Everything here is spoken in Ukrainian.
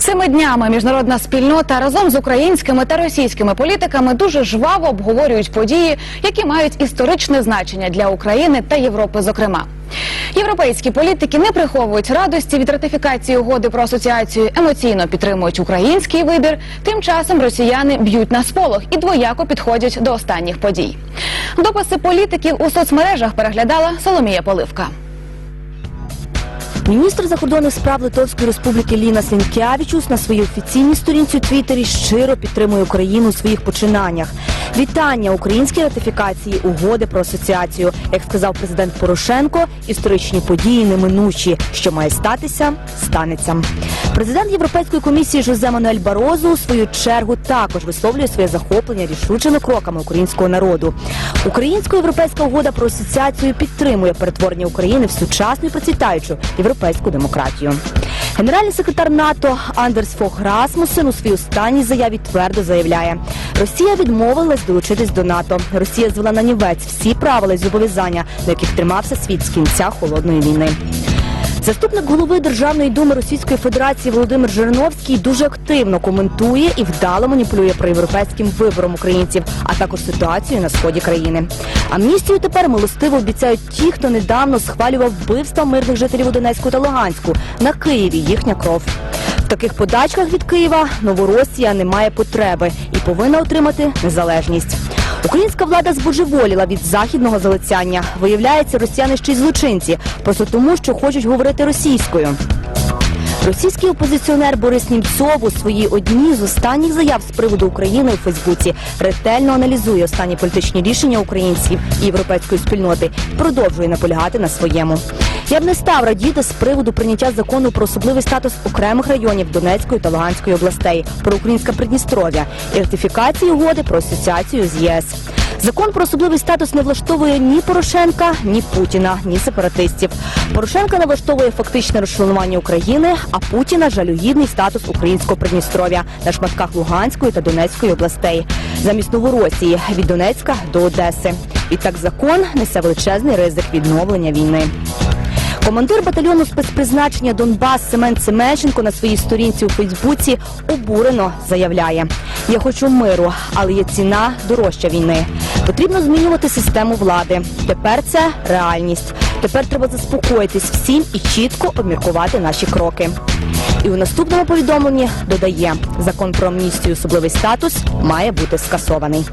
Цими днями міжнародна спільнота разом з українськими та російськими політиками дуже жваво обговорюють події, які мають історичне значення для України та Європи. Зокрема, європейські політики не приховують радості від ратифікації угоди про асоціацію, емоційно підтримують український вибір. Тим часом росіяни б'ють на сполох і двояко підходять до останніх подій. Дописи політиків у соцмережах переглядала Соломія Поливка. Міністр закордонних справ Литовської республіки Ліна Сенкявічус на своїй офіційній сторінці у Твіттері щиро підтримує Україну у своїх починаннях. Вітання українській ратифікації угоди про асоціацію. Як сказав президент Порошенко, історичні події неминучі. Що має статися, станеться. Президент Європейської комісії Жозе Мануель Барозу у свою чергу також висловлює своє захоплення рішучими кроками українського народу. Українсько-європейська угода про асоціацію підтримує перетворення України в сучасну і процвітаючу європейську демократію. Генеральний секретар НАТО Андерс Фох Расмусен у своїй останній заяві твердо заявляє: Росія відмовилась долучитись до НАТО. Росія звела на нівець всі правила і зобов'язання, до яких тримався світ з кінця холодної війни. Заступник голови Державної думи Російської Федерації Володимир Жириновський дуже активно коментує і вдало маніпулює проєвропейським вибором українців, а також ситуацію на сході країни. Амністію тепер милостиво обіцяють ті, хто недавно схвалював вбивства мирних жителів Донецьку та Луганську. На Києві їхня кров. В таких подачках від Києва Новоросія не має потреби і повинна отримати незалежність. Українська влада збожеволіла від західного залицяння. Виявляється, росіяни ще й злочинці, просто тому, що хочуть говорити російською. Російський опозиціонер Борис Німцов у своїй одній з останніх заяв з приводу України у Фейсбуці ретельно аналізує останні політичні рішення українців і європейської спільноти. Продовжує наполягати на своєму. Я б не став радіти з приводу прийняття закону про особливий статус окремих районів Донецької та Луганської областей, про українське Придністров'я і ратифікації угоди про асоціацію з ЄС. Закон про особливий статус не влаштовує ні Порошенка, ні Путіна, ні сепаратистів. Порошенка не влаштовує фактичне розчленування України, а Путіна жалюгідний статус українського Придністров'я на шматках Луганської та Донецької областей, замість Новоросії від Донецька до Одеси. І так закон несе величезний ризик відновлення війни. Командир батальйону спецпризначення Донбас Семен Семенченко на своїй сторінці у Фейсбуці обурено заявляє: Я хочу миру, але є ціна дорожча війни. Потрібно змінювати систему влади. Тепер це реальність. Тепер треба заспокоїтись всім і чітко обміркувати наші кроки. І у наступному повідомленні додає: закон про амністію, особливий статус має бути скасований.